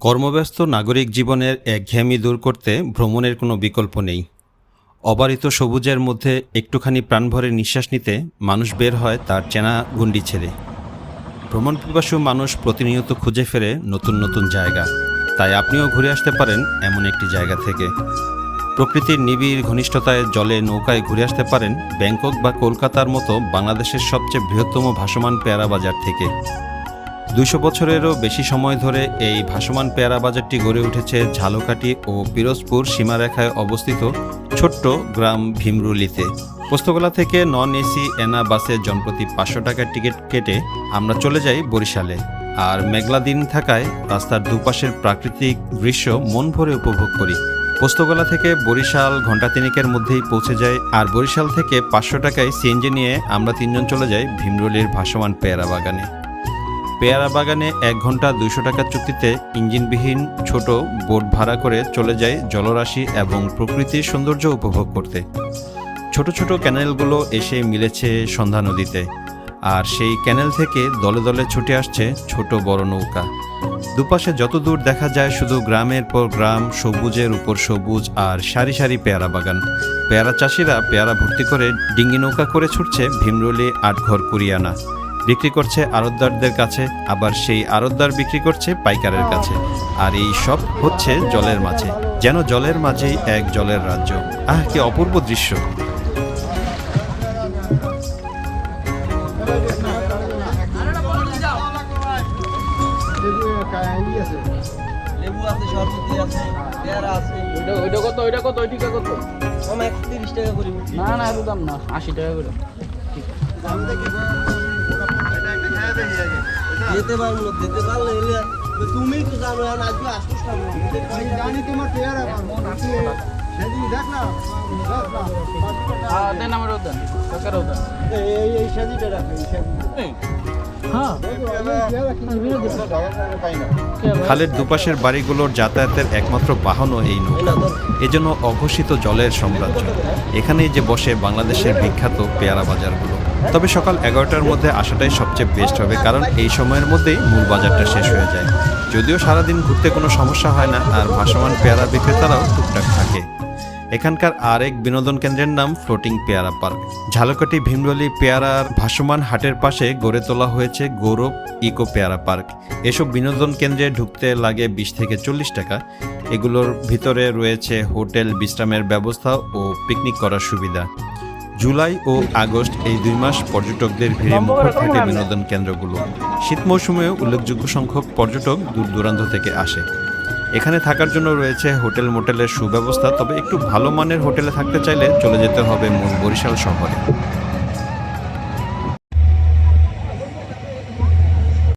কর্মব্যস্ত নাগরিক জীবনের একঘেয়েমি দূর করতে ভ্রমণের কোনো বিকল্প নেই। অবারিত সবুজের মধ্যে একটুখানি প্রাণভরে নিঃশ্বাস নিতে মানুষ বের হয় তার চেনা গুন্ডি ছেড়ে ভ্রমণ পিপাসু মানুষ প্রতিনিয়ত খুঁজে ফেরে নতুন নতুন জায়গা। তাই আপনিও ঘুরে আসতে পারেন এমন একটি জায়গা থেকে। প্রকৃতির নিবিড় ঘনিষ্ঠতায় জলে নৌকায় ঘুরে আসতে পারেন ব্যাংকক বা কলকাতার মতো বাংলাদেশের সবচেয়ে বৃহত্তম ভাসমান পেয়ারা বাজার থেকে। দুশো বছরেরও বেশি সময় ধরে এই ভাসমান পেয়ারা বাজারটি গড়ে উঠেছে ঝালকাঠি ও পিরোজপুর সীমারেখায় অবস্থিত ছোট্ট গ্রাম ভীমরুলিতে। পোস্তগোলা থেকে নন এসি এনা বাসে জনপ্রতি পাঁচশো টাকার টিকিট কেটে আমরা চলে যাই বরিশালে। আর মেঘলা দিন থাকায় রাস্তার দুপাশের প্রাকৃতিক দৃশ্য মন ভরে উপভোগ করি। পোস্তগোলা থেকে বরিশাল ঘণ্টা তিনেকের মধ্যেই পৌঁছে যায় আর বরিশাল থেকে পাঁচশো টাকায় সিএনজি নিয়ে আমরা তিনজন চলে যাই ভীমরুলির ভাসমান পেয়ারা বাগানে। পেয়ারা বাগানে এক ঘণ্টা দুইশো টাকার চুক্তিতে ইঞ্জিনবিহীন ছোট বোট ভাড়া করে চলে যায় জলরাশি এবং প্রকৃতির সৌন্দর্য উপভোগ করতে। ছোট ছোট ক্যানেলগুলো এসে মিলেছে সন্ধ্যা নদীতে। আর সেই ক্যানেল থেকে দলে দলে ছুটে আসছে ছোট বড় নৌকা। দুপাশে যত দূর দেখা যায় শুধু গ্রামের পর গ্রাম, সবুজের উপর সবুজ আর সারি সারি পেয়ারা বাগান। পেয়ারা চাষিরা পেয়ারা ভর্তি করে ডিঙ্গি নৌকা করে ছুটছে ভীমরুলি আটঘর কুরিয়ানা। বিক্রি করছে আড়তদারদের কাছে, আবার সেই আড়তদার বিক্রি করছে পাইকারের কাছে। আর এই সব হচ্ছে জলের মাঝে, যেন জলের মাঝেই এক জলের রাজ্য। আহ, কি অপূর্ব দৃশ্য! লেবু আছে সরস্বতী আছে পেয়ারা আছে। ওইটা ওইটা কত ওইটা কত? ওই টিকা কত? তিরিশ টাকা করে না না এত দাম না আশি টাকা করে। যেতে পারব যেতে পারলে এলে তুমি তো জানো আর আজকে আসছিস জানি তোমার পেয়ারা সেদিন দেখ না দেখ না। দেন আমার দেন কাকারও দেন। এই এই সাজিটা রাখো এই সাজিটা খালের দুপাশের বাড়িগুলোর যাতায়াতের একমাত্র বাহনও এই নৌকা। এজন্য অঘোষিত জলের সাম্রাজ্য। এখানেই যে বসে বাংলাদেশের বিখ্যাত পেয়ারা বাজারগুলো। তবে সকাল এগারোটার মধ্যে আসাটাই সবচেয়ে বেস্ট হবে, কারণ এই সময়ের মধ্যেই মূল বাজারটা শেষ হয়ে যায়। যদিও সারাদিন ঘুরতে কোনো সমস্যা হয় না, আর ভাসমান পেয়ারা বিক্রেতারাও টুকটাক থাকে। এখানকার আরেক বিনোদন কেন্দ্রের নাম ফ্লোটিং পেয়ারা পার্ক। ঝালকাঠি ভীমরলি পেয়ারার ভাসমান হাটের পাশে গড়ে তোলা হয়েছে গৌরব ইকো পেয়ারা পার্ক। এসব বিনোদন কেন্দ্রে ঢুকতে লাগে বিশ থেকে চল্লিশ টাকা। এগুলোর ভিতরে রয়েছে হোটেল বিশ্রামের ব্যবস্থা ও পিকনিক করার সুবিধা। জুলাই ও আগস্ট এই দুই মাস পর্যটকদের ভিড়ে মুখর থাকে বিনোদন কেন্দ্রগুলো। শীত মৌসুমেও উল্লেখযোগ্য সংখ্যক পর্যটক দূর দূরান্ত থেকে আসে। এখানে থাকার জন্য রয়েছে হোটেল মোটেলের সুব্যবস্থা, তবে একটু ভালো মানের হোটেলে থাকতে চাইলে চলে যেতে হবে মূল বরিশাল শহরে।